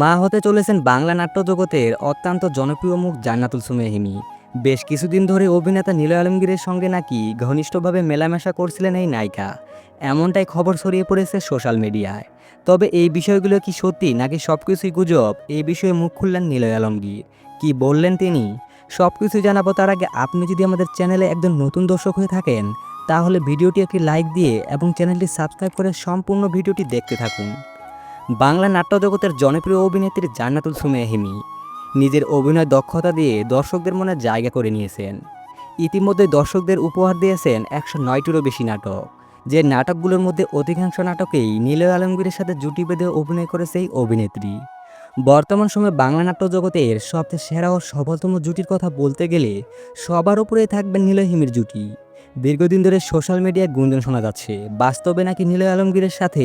মা হতে চলেছেন বাংলা নাট্য জগতের অত্যন্ত জনপ্রিয় মুখ জান্নাতুল সুমেহিমি বেশ কিছুদিন ধরে অভিনেতা নীল আলমগীরের সঙ্গে নাকি ঘনিষ্ঠভাবে মেলামেশা করছিলেন এই নায়িকা। এমনটাই খবর ছড়িয়ে পড়েছে সোশ্যাল মিডিয়ায়। তবে এই বিষয়গুলো কি সত্যি নাকি সব কিছুই গুজব? এই বিষয়ে মুখ খুললেন নীলয় আলমগীর। কি বললেন তিনি? সব কিছু জানাব তার আগে আপনি যদি আমাদের চ্যানেলে একজন নতুন দর্শক হয়ে থাকেন, তাহলে ভিডিওটি একটি লাইক দিয়ে এবং চ্যানেলটি সাবস্ক্রাইব করে সম্পূর্ণ ভিডিওটি দেখতে থাকুন। বাংলা নাট্য জগতের জনপ্রিয় অভিনেত্রী জান্নাতুল সুমেহিমি নিজের অভিনয় দক্ষতা দিয়ে দর্শকদের মনে জায়গা করে নিয়েছেন। ইতিমধ্যে দর্শকদের উপহার দিয়েছেন একশো নয়টিরও বেশি নাটক, যে নাটকগুলোর মধ্যে অধিকাংশ নাটকেই নীলয় আলমগীরের সাথে জুটি বেঁধে অভিনয় করেছে এই অভিনেত্রী। বর্তমান সময়ে বাংলা নাট্য জগতের সবচেয়ে সেরা ও সফলতম জুটির কথা বলতে গেলে সবার উপরেই থাকবেন নীলয় হিমির জুটি। দীর্ঘদিন ধরে সোশ্যাল মিডিয়ায় গুঞ্জন শোনা যাচ্ছে। বাস্তবে নাকি নীলয় আলমগীরের সাথে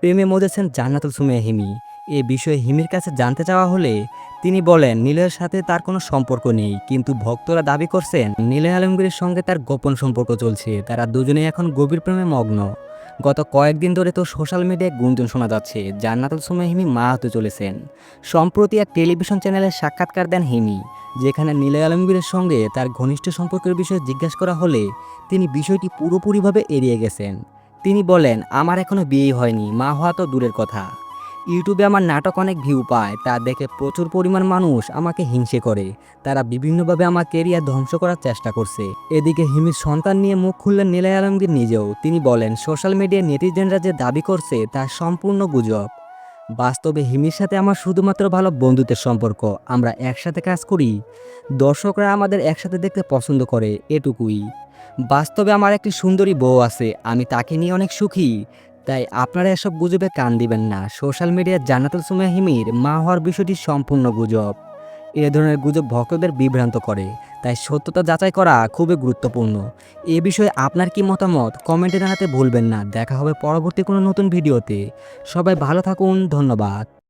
প্রেমে মজেছেন জান্নাতুল সুমিয়া হিমি। এ বিষয়ে হিমির কাছে জানতে চাওয়া হলে তিনি বলেন, নীলয়ের সাথে তার কোনো সম্পর্ক নেই, কিন্তু ভক্তরা দাবি করছেন, নীলয় আলমগীরের সঙ্গে তার গোপন সম্পর্ক চলছে, তারা দুজনেই এখন গভীর প্রেমে মগ্ন। গত কয়েকদিন ধরে তো সোশ্যাল মিডিয়ায় গুঞ্জন শোনা যাচ্ছে, জান্নাতুল সুমিয়া হিমি মা হতে চলেছেন। সম্প্রতি এক টেলিভিশন চ্যানেলে সাক্ষাৎকার দেন হিমি। যেখানে নীলয় আলমগীরের সঙ্গে তার ঘনিষ্ঠ সম্পর্কের বিষয়ে জিজ্ঞাসা করা হলে তিনি বিষয়টি পুরোপুরিভাবে এড়িয়ে গেছেন। তিনি বলেন, আমার এখনও বিয়ে হয়নি, মা হওয়া তো দূরের কথা। ইউটিউবে আমার নাটক অনেক ভিউ পায়, তা দেখে প্রচুর পরিমাণ মানুষ আমাকে হিংসে করে। তারা বিভিন্নভাবে আমার কেরিয়ার ধ্বংস করার চেষ্টা করছে। এদিকে হিমির সন্তান নিয়ে মুখ খুললেন নীলাই আলমগীর নিজেও। তিনি বলেন, সোশ্যাল মিডিয়ায় নেটিজেনরা যে দাবি করছে, তা সম্পূর্ণ গুজব। বাস্তবে হিমির সাথে আমার শুধুমাত্র ভালো বন্ধুত্বের সম্পর্ক, আমরা একসাথে কাজ করি। দর্শকরা আমাদের একসাথে দেখতে পছন্দ করে, এটুকুই। বাস্তবে আমার একটি সুন্দরী বউ আছে, আমি তাকে নিয়ে অনেক সুখী। তাই আপনারা এসব গুজবে কান দিবেন না। সোশ্যাল মিডিয়ার জান্নাতুল সুমিয়া হিমির মা হওয়ার বিষয়টি সম্পূর্ণ গুজব। এ ধরনের গুজব ভক্তদের বিভ্রান্ত করে। তাই সত্যতা যাচাই করা খুবই গুরুত্বপূর্ণ। এ বিষয়ে আপনার কি মতামত কমেন্টে জানাতে ভুলবেন না। দেখা হবে পরবর্তী কোনো নতুন ভিডিওতে। সবাই ভালো থাকুন, ধন্যবাদ।